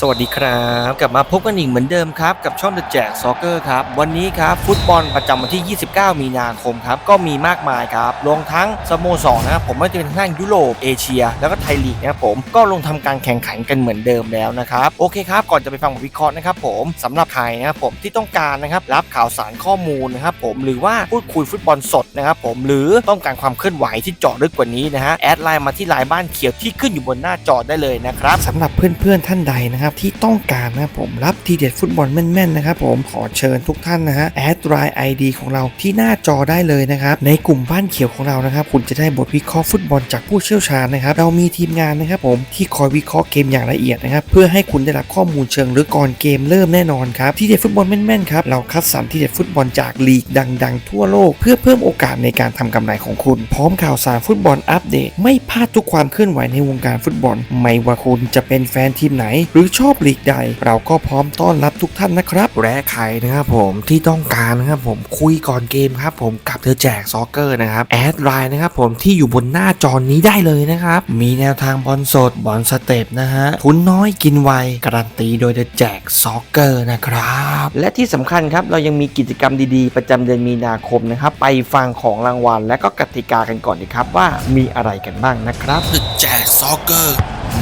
สวัสดีครับ กลับมาพบกันอีกเหมือนเดิมครับ กับช่อง The Jack Soccer ครับ วันนี้ครับ ฟุตบอลประจำวันที่ 29 มีนาคมครับ ก็มีมากมายครับรวมทั้งสโมสรนะครับผมไม่ว่าจะเป็นทางยุโรปเอเชีย แล้วก็ไทยลีกนะครับผมก็ลงทำการแข่งขันกันเหมือนเดิมแล้วนะครับ โอเคครับ ก่อนจะไปฟังวิเคราะห์นะครับผมสำหรับใครนะครับผมที่ต้องการนะครับรับข่าวสารข้อมูลนะครับผมหรือว่าพูดคุยฟุตบอลสดนะครับผมหรือต้องการความเคลื่อนไหวที่เจาะลึกกว่านี้นะฮะแอดไลน์มาที่ไลน์บ้านเขียวที่ขึ้นอยู่บนหน้าจอได้เลยนะครับสำหรับเพื่อนๆท่านใดนะครับที่ต้องการนะผมรับทีเด็ดฟุตบอลแม่นๆนะครับผมขอเชิญทุกท่านนะฮะแอดไลน์ไอดีของเราที่หน้าจอได้เลยนะครับในกลุ่มบ้านเขียวของเรานะครับคุณจะได้บทวิเคราะห์ฟุตบอลจากผู้เชี่ยวชาญนะครับเรามีทีมงานนะครับผมที่คอยวิเคราะห์เกมอย่างละเอียดนะครับเพื่อให้คุณได้รับข้อมูลเชิงลึกก่อนเกมเริ่มแน่นอนครับทีเด็ดฟุตบอลแม่นๆครับเราคัดสรรทีเด็ดฟุตบอลจากลีกดัง ๆ ทั่วโลก เพื่อเพิ่มโอกาสในการทำกำไรของคุณ พร้อมข่าวสารฟุตบอลอัปเดต ไม่พลาดทุกความเคลื่อนไหวในวงการฟุตบอล ไม่ว่าคุณจะเป็นแฟนทีมไหน หรือชอบลีกใด เราก็พร้อมต้อนรับทุกท่านนะครับและใครนะครับผมที่ต้องการนะครับผมคุยก่อนเกมครับผมกับเธอแจกซอกเกอร์นะครับแอดไลน์นะครับผมที่อยู่บนหน้าจอนี้ได้เลยนะครับ มีแนวทางบอลสดบอลสเต็ปนะฮะทุนน้อยกินไวการันตีโดยเธอแจกซอกเกอร์นะครับ และที่สำคัญครับเรายังมีกิจกรรมดีๆ ประจำเดือนมีนาคมนะครับไปฟังของรางวัล และก็กติกากันก่อนดีครับว่ามีอะไรกันบ้างนะครับแจกซอกเกอร์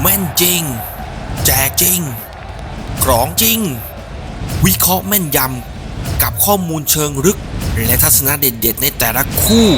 แม่นจริง แจกจริงกรองจริง วิเคราะห์แม่นยำกับข้อมูลเชิงลึก และทัศนะเด็ดๆในแต่ละคู่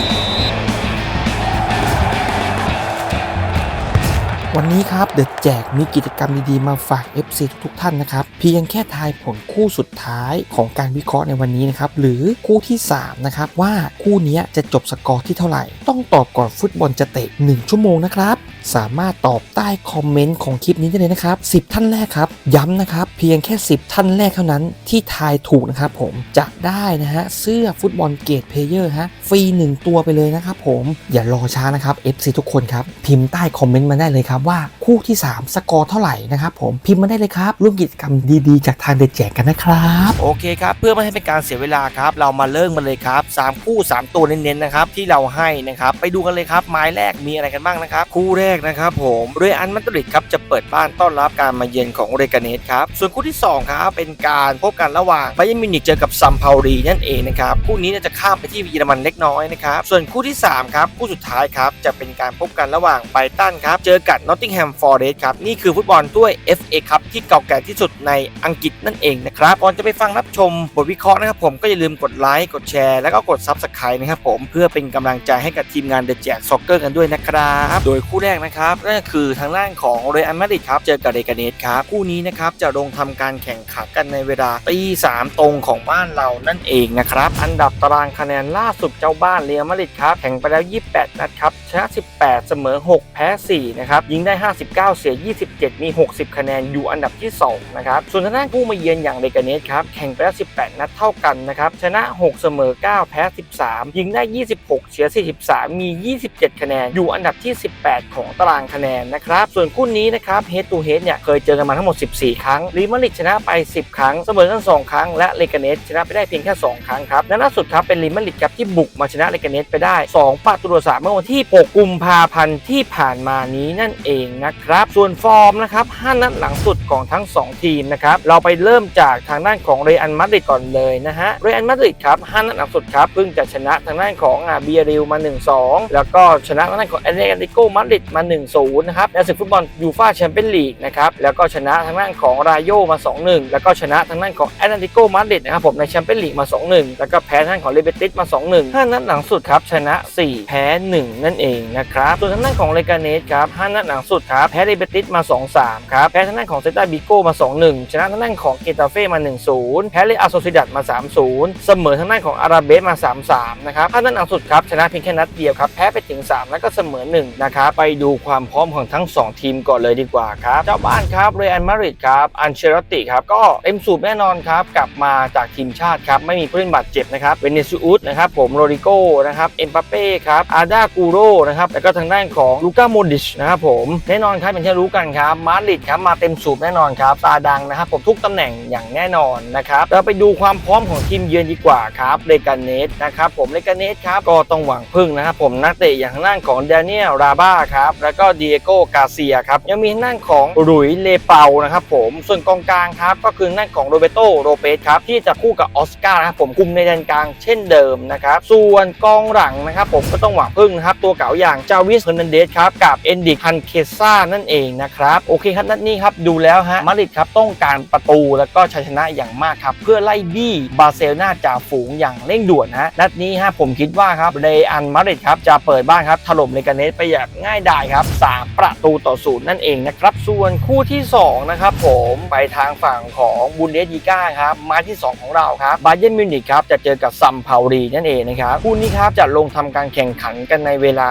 วันนี้ครับเดอะแจกมีกิจกรรมดีๆมาฝาก FC ทุกๆท่านนะครับ เพียงแค่ทายผลคู่สุดท้ายของการวิเคราะห์ในวันนี้นะครับ หรือคู่ที่ 3 นะครับ ว่าคู่นี้จะจบสกอร์ที่เท่าไหร่ ต้องตอบก่อนฟุตบอลจะเตะ 1 ชั่วโมงนะครับ สามารถตอบใต้คอมเมนต์ของคลิปนี้ได้เลยนะครับ 10 ท่านแรกครับ ย้ำนะครับ เพียงแค่ 10 ท่านแรกเท่านั้นที่ทายถูกนะครับผมจะได้นะฮะเสื้อฟุตบอลเกตเพลเยอร์ฮะฟรี 1 ตัวไปเลยนะครับผมอย่ารอช้านะครับ FC ทุกคนครับ พิมพ์ใต้คอมเมนต์มาได้เลยครับว่าคู่ที่ 3 สกอร์เท่าไหร่นะครับผมพิมพ์มาได้เลยครับร่วมกิจกรรมดีๆ จากทางเดอะแจกกันนะครับโอเคครับเพื่อไม่ให้เป็นการเสียเวลาครับ เรามาเริ่มกันเลยครับ 3 คู่ 3 ตัวเน้นๆนะครับที่เราให้นะครับไปดูกันเลยครับไม้แรกมีอะไรกันบ้างนะครับคู่แรกนะครับผมเรอัลมาดริดครับจะเปิดบ้านต้อนรับการมาเยือนของเรกาเนสครับ ส่วนคู่ที่2ครับเป็นการพบกันระหว่างไบเยนมิวนิกเจอกับซัมพารีนั่นเองนะครับคู่นี้เนี่ยจะข้ามไปที่เยอรมันเล็กน้อยนะครับส่วนคู่ที่3ครับคู่สุดท้ายครับจะเป็นการพบกันระหว่างไบตันครับเจอกับนอตติงแฮมฟอร์เรสครับนี่คือฟุตบอลถ้วย FA ครับที่เก่าแก่ที่สุดในอังกฤษนั่นเองนะครับก่อนจะไปฟังรับชมบทวิเคราะห์นะครับผมก็อย่าลืมกดไลค์กดแชร์แล้วก็กด Subscribe นะครับผมเพื่อเป็นกำลังใจให้กับทีมงานเดอะแจกซ็อกเกอร์กันด้วยนะครับโดยคู่แรกนะครับนั่นก็คือทางด้านของเรอัลมาดริดครับเจอกับเรกาเนสครับคู่นี้นะครับจะลงทำการแข่งขันกันในเวลาตีสามตรงของบ้านเรานั่นเองนะครับอันดับตารางคะแนนล่าสุดเจ้าบ้านเรอัลมาดริดครับแข่งไปแล้ว 28 นัดครับชนะ 18 เสมอ 6 แพ้ 4 นะครับยิงได้ 59 เสีย 27 มี 60 คะแนนอยู่อันดับที่ 2 นะครับส่วนทางด้านผู้มาเยือนอย่างเรกาเนสครับแข่งไปแล้ว 18 นัดเท่ากันนะครับชนะ 6 เสมอ 9 แพ้ 13 ยิงได้ 26 เสีย 43 มี 27 คะแนนอยู่อันดับที่ 18 ของตารางคะแนนนะครับ ส่วนคู่นี้นะครับเฮดตูเฮดเนี่ยเคยเจอกันมาทั้งหมด 14 ครั้งลีมาริดชนะไป 10 ครั้ง เสมอกัน 2 ครั้ง และเรกาเนสชนะไปได้เพียงแค่ 2 ครั้งครับและล่าสุดครับเป็นลีมาริดครับที่บุกมาชนะเรกาเนสไปได้ 2ประตูต่อสามเมื่อวันที่ 6 กุมภาพันธ์ที่ผ่านมานี้นั่นเองนะครับ ส่วนฟอร์มนะครับ5นัดหลังสุดของทั้ง 2 ทีมนะครับเราไปเริ่มจากทางด้านของเรอัลมาดริดก่อนเลยนะฮะเรอัลมาดริดครับ5นัดหลังสุดครับเพิ่งจะชนะทางด้านของอาเบียริลมา 1-2 แล้วก็ชนะทางด้านของแอตเลติโกมาดริดมา1-0 นะครับในศึกฟุตบอลยูฟ่าแชมเปี้ยนลีกนะครับแล้วก็ชนะทางด้านของรายโยมา 2-1 แล้วก็ชนะทางด้านของแอตเลติโกมาดริดนะครับผมในแชมเปี้ยนลีกมา 2-1 แล้วก็แพ้ทางด้านของเลเบติสมา 2-1 5 นัดหลังสุดครับชนะ 4 แพ้ 1 นั่นเองนะครับส่วนทางด้านของเลกาเนสครับ 5 นัดหลังสุดครับแพ้เลเบติสมา 2-3 ครับแพ้ทางด้านของเซตาบิโกมา 2-1 ชนะทางด้านของเกตาเฟ่มา 1-0 แพ้เลอาโซซิดัดมา 3-0 เสมอทางด้านของอาราเบสมา 3-3 นะครับ5นัดหลังสุดครับชนะเพียงแค่นัดเดียวครับแพ้ไปถึง 3 แล้วก็เสมอ 1 นะครับไปดููความพร้อมของทั้ง 2 ทีมก่อนเลยดีกว่าครับ เจ้าบ้านครับเรอัลมาดริดครับ อันเชลติครับ ก็เต็มสูบแน่นอนครับ กลับมาจากทีมชาติครับ ไม่มีผู้เล่นบาดเจ็บนะครับ เวเนซุอุสนะครับ ผมโรดิโกนะครับ เอ็มปาเป้ครับ อาดากูโรนะครับ แล้วก็ทางด้านของลูก้าโมดิชนะครับผม แน่นอนครับเป็นที่รู้กันครับ มาดริดครับมาเต็มสูบแน่นอนครับ ตาดังนะครับผมทุกตำแหน่งอย่างแน่นอนนะครับ เราไปดูความพร้อมของทีมเยือนดีกว่าครับเลกาเนสนะครับผมเลกาเนสครับ ก็ต้องหวังพึ่งนะครับผม นักเตะอย่างทางด้านของเดเนียลราบ้าครับแล้วก็ดียโกกาเซียครับยังมีทางด้านของหลุยเลเปานะครับผมส่วนกองกลางครับก็คือทางด้านของโรเบโตโรเปสครับที่จะคู่กับออสการ์นะครับผมคุมในแดนกลางเช่นเดิมนะครับส่วนกองหลังนะครับผมก็ต้องหวังพึ่งนะครับตัวเก่าอย่างจาวิสเฮอร์นันเดสครับกับเอนดิคันเคซ่านั่นเองนะครับโอเคครับนัดนี้ครับดูแล้วฮะมาริดครับต้องการประตูแล้วก็ชัยชนะอย่างมากครับเพื่อไล่บี้บาร์เซโลนาจ่าฝูงอย่างเร่งด่วนฮะนัดนี้ฮะผมคิดว่าครับเรอันมาริดครับจะเปิดบ้านครับถล่มเลกาเนสไปอย่างง่ายดายครับสามประตูต่อศูนย์นั่นเองนะครับ ส่วนคู่ที่สองนะครับผมไปทางฝั่งของบุนเดสลีกาครับมาที่สองของเราครับบาเย r n มิวนิกครับจะเจอกับซัมพาวรีนั่นเองนะครับคู่นี้ครับจะลงทำการแข่งขันกันในเวลา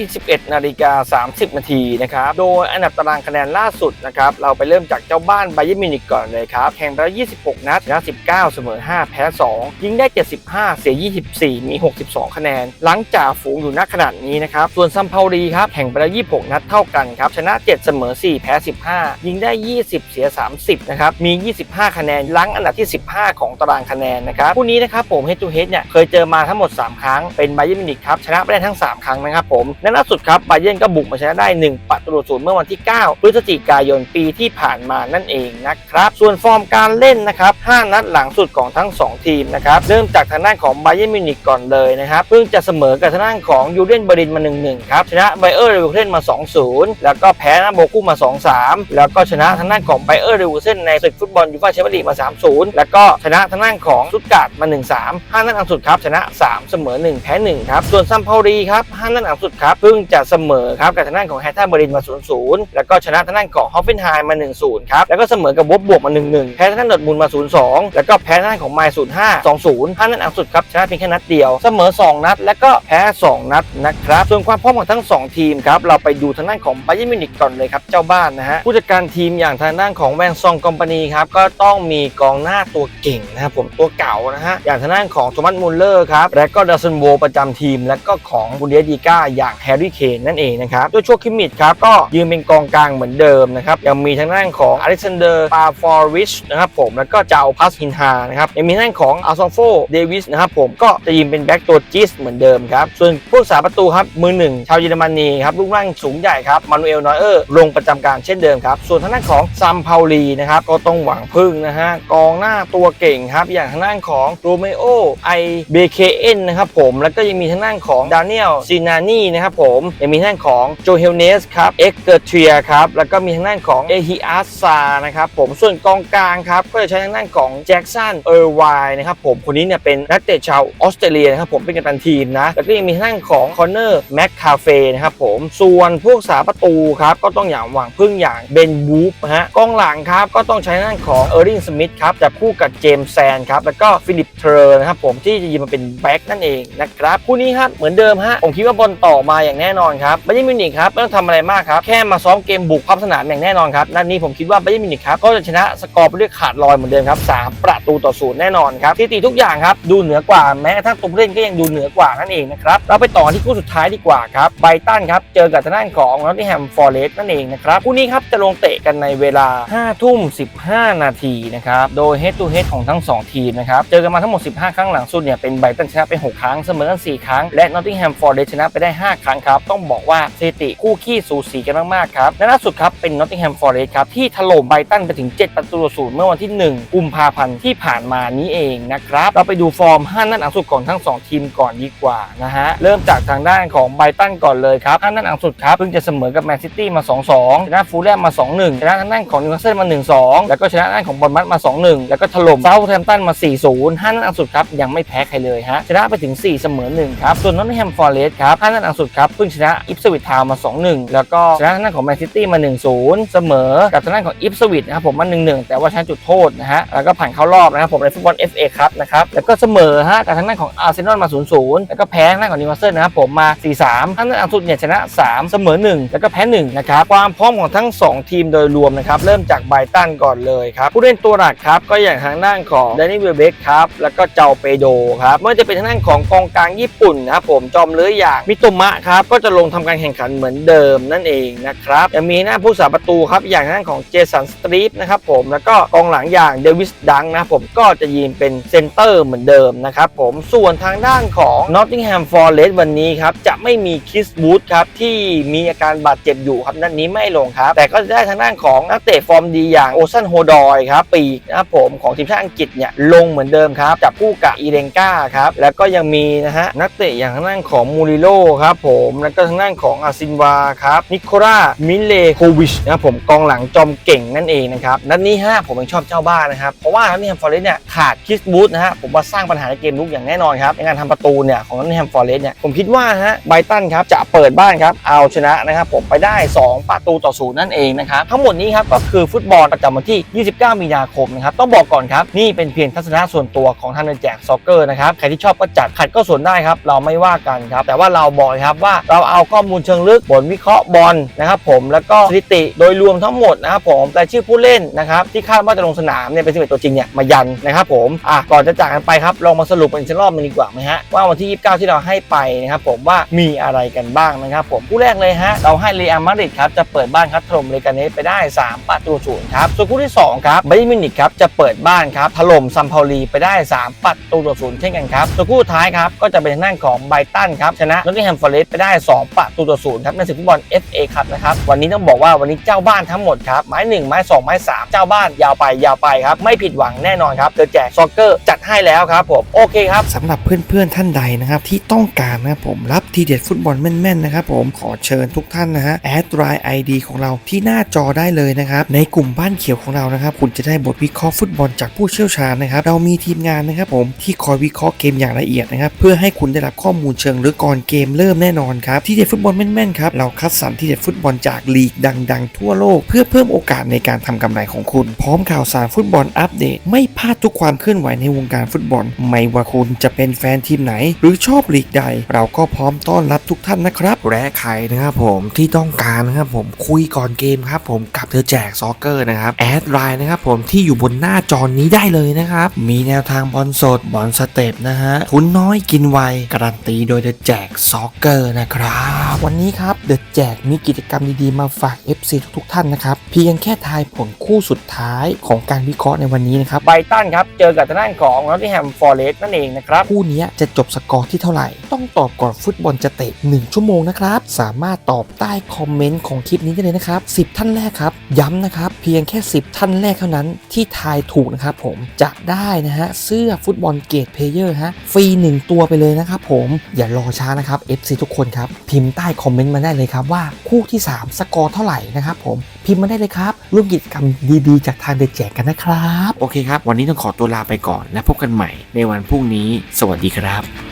21 นาฬิกา 30 นาทีนะครับโดยอันดับตารางคะแนนล่าสุดนะครับเราไปเริ่มจากเจ้าบ้านไบเย r n มิวนิกก่อนเลยครับแข่งไปแล้ว26 นัดชนะ19 เสมอ 5 แพ้ 2 ยิงได้ 75 เสีย 24 มี 62 คะแนน หลังจากฝูงอยู่ณขนาดนี้นะครับส่วนซัมพาวรีครับแข่งไปแล้ว26 นัดเท่ากันครับ ชนะ 7 เสมอ 4 แพ้ 15 ยิงได้ 20 เสีย 30 นะครับ มี 25 คะแนนลังอันดับที่ 15 ของตารางคะแนนนะครับคู่นี้นะครับผมเฮดทูเฮดเนี่ยเคยเจอมาทั้งหมด 3 ครั้ง เป็นไบเย r n มินิกครับชนะไปได้ทั้ง 3 ครั้งนะครับผมและล่าสุดครับไบเย r n ก็บุกมาชนะได้ 1 ประตูศูนย์เมื่อวันที่ 9 พฤศจิกายนปีที่ผ่านมานั่นเองนะครับส่วนฟอร์มการเล่นนะครับ 5 นัดหลังสุดของทั้ง 2 ทีมนะครับเริ่มจากทางด้านของไบเย r n มินิกก่อนเลยนะครับเพิ่งจะเสมอกับทางด้านของยูเรนเบอรินมา1-1ครับชนะไบเออร์เรเวเทนนมา 2-0 แล้วก็แพ้นาโบกุมา 2-3 แล้วก็ชนะทางด้านของไบเออร์เรเวเทนในศึกฟุตบอลยูฟ่าแชมเปี้ยนลีกมา 3-0 แล้วก็ชนะทางด้านของสุดการ์ดมา 1-3 5นัดหลังสุดครับ ชนะ 3 เสมอ 1 แพ้ 1 ครับ ส่วนซัมพาวรีครับ 5นัดหลังสุดครับ เพิ่งจะเสมอครับกับทางด้านของแฮตท่าเบอรินมา 0-0 แล้วก็ชนะทางด้านของฮอฟเฟนไฮม์มา 1-0 ครับ แล้วก็เสมอกับวบบวกมา 1-1 แพ้ทางด้านดอทมุนมา 0-2 แล้วก็แพ้ทางด้านของไมล์05 2-0 5นัดหลังสุดครับชนะเพียงแค่นัดเดียว เสมอ 2 นัด แล้วก็แพ้ 2 นัดนะครับส่วนความพร้อมของทั้ง 2 ทีมครับเราไปดูทางด้านของไบเย r n มิวนิกก่อนเลยครับ เจ้าบ้านนะฮะผู้จัดการทีมอย่างทางด้านของแวงซองคอมพานีครับก็ต้องมีกองหน้าตัวเก่งนะครับผมตัวเก่านะฮะอย่างทางด้านของโทมัสมูลเลอร์ครับและก็ดัซเซนโวประจำทีม และก็ของบุนเดสลีกาอย่างแฮร์รี่เคนนั่นเองนะครับโดยชัวคิมมิดครับก็ยืนเป็นกองกลางเหมือนเดิมนะครับยังมีทางด้านของอเล็กซานเดอร์ปาฟอร์ริชนะครับผมแล้วก็เจ้าพัสฮินฮานะครับยังมีทางด้านของอาซองโฟเดวิสนะครับผมก็จะยืนเป็นแบ็กตัวจิสเหมือนเดิมครับส่วนผู้รักษาประตูครับมือหนึ่งชาวเยอรมนีครับรูปร่างสูงใหญ่ครับมานูเอลนอยเออร์ลงประจำการเช่นเดิมครับ ส่วนทางด้านของซัมพาวลีนะครับก็ต้องหวังพึ่งนะฮะกองหน้าตัวเก่งครับ อย่างทางด้านของโรเมโอไอเบเคเอ็นนะครับผมแล้วก็ยังมีทางด้านของดานิเอลซินานีนะครับผมยังมีทางด้านของโจเฮลเนสครับเอ็กเกอร์เทียครับแล้วก็มีทางด้านของเอฮิอาซานะครับผมส่วนกองกลางครับก็จะใช้ทางด้านของแจ็กสันเออร์ไวนะครับผมคนนี้เนี่ยเป็นนักเตะชาวออสเตรเลียนะครับผมเป็นกัปตันทีมนะแล้วก็ยังมีทางด้านของคอนเนอร์แม็กคาเฟ่นะครับผมส่วนพวกสาประตูครับก็ต้องอย่างหวังพึ่งอย่างเบนบูฟฮะกองหลังครับก็ต้องใช้ทางด้านของเออร์ริงสมิธครับจับคู่กับเจมส์แซนครับแล้วก็ฟิลิปเทอร์นะครับผมที่จะยืนมาเป็นแบ็กนั่นเองนะครับคู่นี้ครับเหมือนเดิมฮะผมคิดว่าบอลต่อมาอย่างแน่นอนครับบาเยิร์นมิวนิกครับไม่ต้องทำอะไรมากครับแค่มาซ้อมเกมบุกพับสนามอย่างแน่นอนครับนัดนี้ผมคิดว่าบาเยิร์นมิวนิกครับก็จะชนะสกอร์ไปด้วยขาดลอยเหมือนเดิมครับสามประตูต่อศูนย์แน่นอนครับสถิติทุกอย่างครับดูเหนือกว่าแม้กระทั่งตัวผู้เล่นก็ยังดูเหนือกว่านั่นเองนะครับเราไปต่อที่คู่สุดท้ายดีกว่าครับไบตันครับเจอกับทางด้านของนอตติงแฮมฟอร์เรสต์นั่นเองนะครับคู่นี้ครับจะลงเตะกันในเวลา 5 ทุ่ม 15 นาทีนะครับ โดย head to head ของทั้ง 2 ทีมนะครับ เจอกันมาทั้งหมด 15 ครั้งหลังสุดเนี่ยเป็นไบตันชนะไป 6 ครั้ง เสมอกัน 4 ครั้ง และนอตติงแฮมฟอร์เรสต์ชนะไปได้ 5 ครั้งครับ ต้องบอกว่าสถิติคู่ขี้สูสีกันมากๆครับและล่าสุดครับเป็นนอตติงแฮมฟอร์เรสต์ครับที่ถล่มไบตันไปถึง 7 ประตูต่อศูนย์เมื่อวันที่ 1 กุมภาพันธ์ที่ผ่านมานี้เองนะครับเราไปดูฟอร์ม5นัดหลังสุดของทั้ง 2 ทีมก่อนดีกว่านะฮะเริ่มจากทางด้านของไบตันก่อนเลยครับ5นัดหลังสุดุดครับ เพิ่งจะเสมอกับแมนซิตี้มา 2-2 ชนะฟูลแลมมา 2-1 ชนะทางด้านของนิวคาสเซิลมา 1-2 แล้วก็ชนะทางด้านของบอลมัดมา 2-1 แล้วก็ถล่มเซาท์แฮมป์ตันมา 4-0 5นัดหลังสุดครับ ยังไม่แพ้ใครเลยฮะ ชนะไปถึง 4 เสมอ 1 ครับ ส่วนนอตแฮมฟอร์เรสต์ครับ5นัดหลังสุดครับเพิ่งชนะอิฟสวิตทาวมา 2-1 แล้วก็ชนะทางด้านของแมนซิตี้มา 1-0 เสมอ กับทางด้านของอิฟสวิตนะครับผมมา 1-1 แต่ว่าชนะจุดโทษนะฮะ แล้วก็ผ่านเข้ารอบนะครับผมในฟุตบอล FA ครับนะครับ แล้วก็เสมอฮะกับทางด้านของอาร์เซนอลมา 0-0 แล้วก็แพ้ทางด้านของนิวคาสเซิลนะครับผมมา 4-3ทางด้านหลังสุดเนี่ยชนะ 3เสมอ 1 แล้วก็แพ้1นะครับความพร้อมของทั้ง 2 ทีมโดยรวมนะครับเริ่มจากไบตันก่อนเลยครับผู้เล่นตัวหลักครับก็อย่างทางด้านของเดนิเวเบกครับแล้วก็เจ้าเปโดครับไม่ว่าจะเป็นทางด้านของกองกลางญี่ปุ่นนะครับผมจอมเลื้อยอย่างมิโตมะครับก็จะลงทำการแข่งขันเหมือนเดิมนั่นเองนะครับยังมีหน้าผู้สาประตูครับอย่างทางด้านของเจสันสตรีฟนะครับผมแล้วก็กองหลังอย่างเดวิสดังนะครับผมก็จะยืนเป็นเซนเตอร์เหมือนเดิมนะครับผมส่วนทางด้านของนอตติงแฮมฟอร์เรสต์วันนี้ครับจะไม่มีคิสบูธครับที่มีอาการบาดเจ็บอยู่ครับนัดนี้ไม่ลงครับ แต่ก็ได้ทางด้านของนักเตะฟอร์มดีอย่างโอซันโฮดอยครับปีกนะครับผมของทีมชาติอังกฤษเนี่ยลงเหมือนเดิมครับจับคู่กับอีเรนกาครับแล้วก็ยังมีนะฮะนักเตะอย่างทางด้านของมูริโลครับผมแล้วก็ทางด้านของอาซินวาครับนิโคล่ามิเลโควิชนะครับผมกองหลังจอมเก่งนั่นเองนะครับนัดนี้ฮะผมยังชอบเจ้าบ้านนะครับเพราะว่านัทแฮมฟอร์เรสเนี่ยขาดคิสบูธนะฮะผมว่าสร้างปัญหาในเกมลุกอย่างแน่นอนครับในการทำประตูเนี่ยของนัทแฮมฟอร์เรสเนี่ยผมคิดว่าฮะไบตันครับจะเปิดบ้านครับเอาาชนะนะครับผมไปได้ 2 ประตูต่อศูนย์นั่นเองนะครับทั้งหมดนี้ครับก็คือฟุตบอลประจำวันที่ 29 มีนาคมนะครับต้องบอกก่อนครับนี่เป็นเพียงทัศนะส่วนตัวของท่านแจกซ็อกเกอร์นะครับใครที่ชอบก็จัดขัดก็ส่วนได้ครับเราไม่ว่ากันครับแต่ว่าเราบอกครับว่าเราเอาข้อมูลเชิงลึกบทวิเคราะห์บอลนะครับผมแล้วก็สถิติโดยรวมทั้งหมดนะครับผมรายชื่อผู้เล่นนะครับที่คาดว่าจะลงสนามเนี่ยเป็น11ตัวจริงเนี่ยมายันนะครับผมอะก่อนจะจากกันไปครับลองมาสรุปกันอีกสักรอบหนึงดีกว่าไหมฮะว่าวันที่ 29 ที่เราให้ไปนะครับผมว่ามีอะไรกันบ้างนะครับผมผู้แรกเลยฮะเราให้เรอัลมาดริดครับจะเปิดบ้านครับถล่มเลกาเนสไปได้ 3 ประตูศูนย์ครับส่วนคู่ที่สองครับไบรมินิกครับจะเปิดบ้านครับถล่มซัมพาลีไปได้ 3 ประตูต่อศูนย์เช่นกันครับส่วนคู่สุดท้ายครับก็จะเป็นทางด้านของไบตันครับชนะนอตติงแฮมฟอร์เรสต์ไปได้ 2 ประตูต่อศูนย์ครับในศึกฟุตบอล FA ครับนะครับวันนี้ต้องบอกว่าวันนี้เจ้าบ้านทั้งหมดครับไม้หนึ่งไม้สองไม้สามเจ้าบ้านยาวไปยาวไปครับไม่ผิดหวังแน่นอนครับเดอะแจกซ็อกเกอร์จัดให้แล้วครับผมโอเคครับสำหรับเพื่อนๆท่านใดนะครับที่ต้องการนะครับผมรับทีเด็ดฟุตบอลแม่นๆนะครับผมขอเชิญทุกท่านนะฮะแอดไลน์ไอดีของเราที่หน้าจอได้เลยนะครับ ในกลุ่มบ้านเขียวของเรานะครับ คุณจะได้บทวิเคราะห์ฟุตบอลจากผู้เชี่ยวชาญนะครับ เรามีทีมงานนะครับผมที่คอยวิเคราะห์เกมอย่างละเอียดนะครับ เพื่อให้คุณได้รับข้อมูลเชิงลึกก่อนเกมเริ่มแน่นอนครับ ที่เด็ดฟุตบอลแม่นๆครับ เราคัดสรรที่เด็ดฟุตบอลจากลีกดัง ๆ ทั่วโลก เพื่อเพิ่มโอกาสในการทำกำไรของคุณ พร้อมข่าวสารฟุตบอลอัปเดต ไม่พลาดทุกความเคลื่อนไหวในวงการฟุตบอล ไม่ว่าคุณจะเป็นแฟนทีมไหน หรือชอบลีกใด เราก็พร้อมต้อนรับทุกท่านนะครับและใครนะครับผมที่ต้องการนะครับผมคุยก่อนเกมครับผมกับเธอแจกซอกเกอร์นะครับแอดไลน์นะครับผมที่อยู่บนหน้าจอนี้ได้เลยนะครับมีแนวทางบอลสดบอลสเต็ปนะฮะทุนน้อยกินไวการันตีโดยเธอแจกซอกเกอร์นะครับวันนี้ครับ เดอะแจกมีกิจกรรมดีๆ มาฝาก FC ทุกๆท่านนะครับ เพียงแค่ทายผลคู่สุดท้ายของการวิเคราะห์ในวันนี้นะครับไบรตันครับ เจอกับทางด้านของนอตติงแฮมฟอร์เรสต์นั่นเองนะครับ คู่เนี้ยจะจบสกอร์ที่เท่าไหร่ ต้องตอบก่อนฟุตบอลจะเตะ 1 ชั่วโมงนะครับ สามารถตอบใต้คอมเมนต์ของคลิปนี้ได้เลยนะครับ10 ท่านแรกครับ ย้ำนะครับ เพียงแค่ 10 ท่านแรกเท่านั้นที่ทายถูกนะครับผมจะได้นะฮะเสื้อฟุตบอลเกตเพลเยอร์ฮะฟรี1ตัวไปเลยนะครับผมอย่ารอช้านะครับ FC ทุกคนครับพิมพ์ใต้คอมเมนต์มาได้เลยครับว่าคู่ที่ 3 สกอร์เท่าไหร่นะครับผมพิมพ์มาได้เลยครับร่วมกิจกรรมดีๆ จากทางเดอะแจกกันนะครับ โอเคครับ วันนี้ต้องขอตัวลาไปก่อนและพบกันใหม่ในวันพรุ่งนี้ สวัสดีครับ